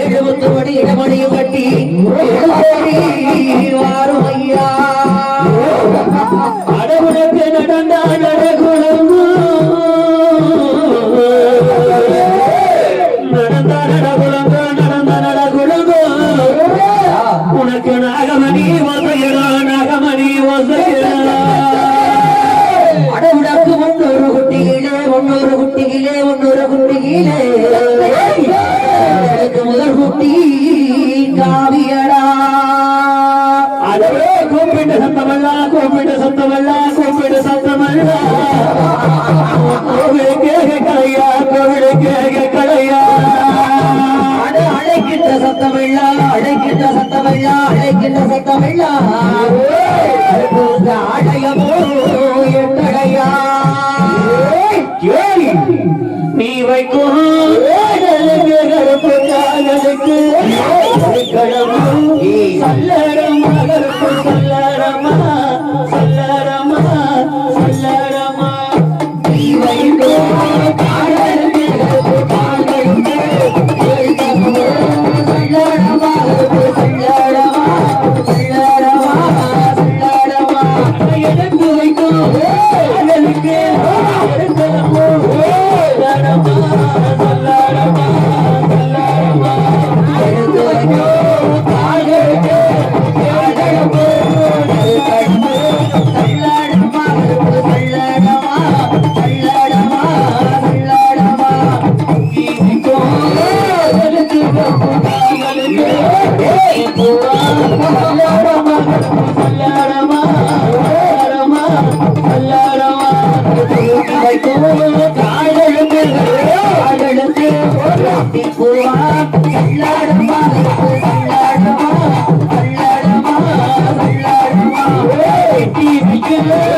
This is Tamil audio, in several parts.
ஏழு முத்து மணி இடமணியும் கட்டி வாரும் ஐயா. அடவுடக்கு நடந்த நடகுளம் நடந்த நடகுளம் நடந்த நடகுளம் உனக்கு நாகமணி வசையடா நாகமணி வசையடா அடவுடக்கு முன்னூறு குட்டியிலே முன்னூறு குட்டியிலே முன்னூறு குட்டியிலே. எனக்கு குட்டி காவியடா. அதவே கூப்பிட்டு சத்தமல்லா கூப்பிட்டு சத்தமல்லா கூப்பிட்டு சத்தமல்லா. கோவிலுக்கு கேக கலையா கோவிலுக்கு கேக கலையா. அழைக்கின்ற சத்தமில்லா அழைக்கின்ற சத்தமில்லா அழைக்கின்ற சத்தமில்லா. அடையமோ என்னடையா கேளு நீ வைக்கும் சல்லடமா கருப்பு சல்லடமா சல்லடமா. சல்லடமா நீ வைத்தோ காதலுக்கு கருப்பு காதலுக்கு எழுதமோ சல்லடமா கருப்பு Yeah.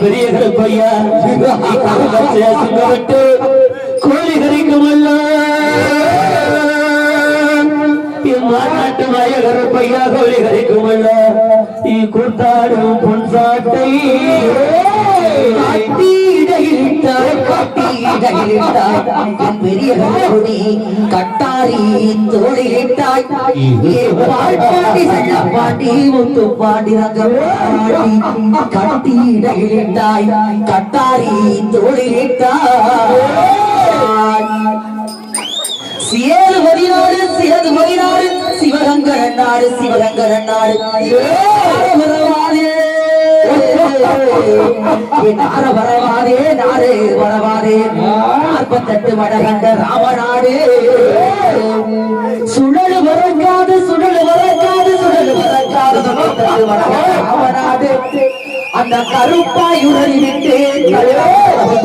பெரிய கருப்பையா சுங்கப்பட்டு கோழி கறிக்குமல்ல மாநாட்டு மாய கருப்பையா கோழி கறிக்குமல்ல நீ கூத்தாடும் பொன் சாட்டை. பெரிய கண்குடி கட்டாரி தோழிலிட்டாய் பாட்டி செல்லப்பாட்டி முத்து பாட்டி ரங்கப்பாட்டி கட்டியிடையிலிட்டாய் கட்டாரி தோழிலிட்டாய் சேது மதிநாடு சேது மதிநாடு சிவகங்கரன் நாடு சிவகங்கரன் நாடு. நார வரவாதே நாரே வரவாதே. நாற்பத்தெட்டு மடகண்ட ராமநாடு. சுழல் வரக்காது சுழல் வரக்காது சுழல் வரக்காது அந்த கருப்பாயுடன் விட்டு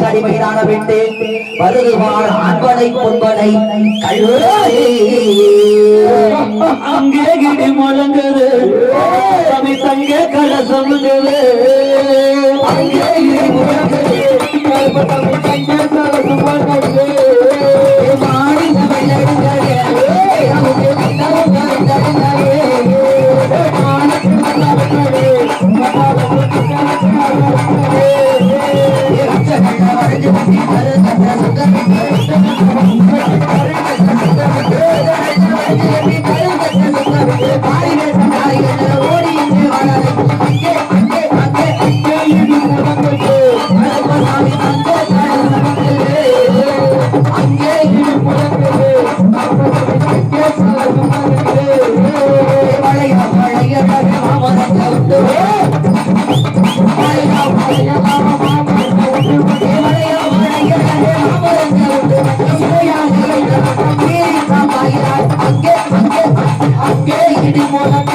அடிமையிலான விட்டு வருதுவார் அன்பனை பொன்பனை அங்கே கிடி முழங்குது தமி தங்க கல சொல்லுகிறது அங்கே கிடி முழங்குது அங்கே அங்கே அங்கே. இடி மூலம்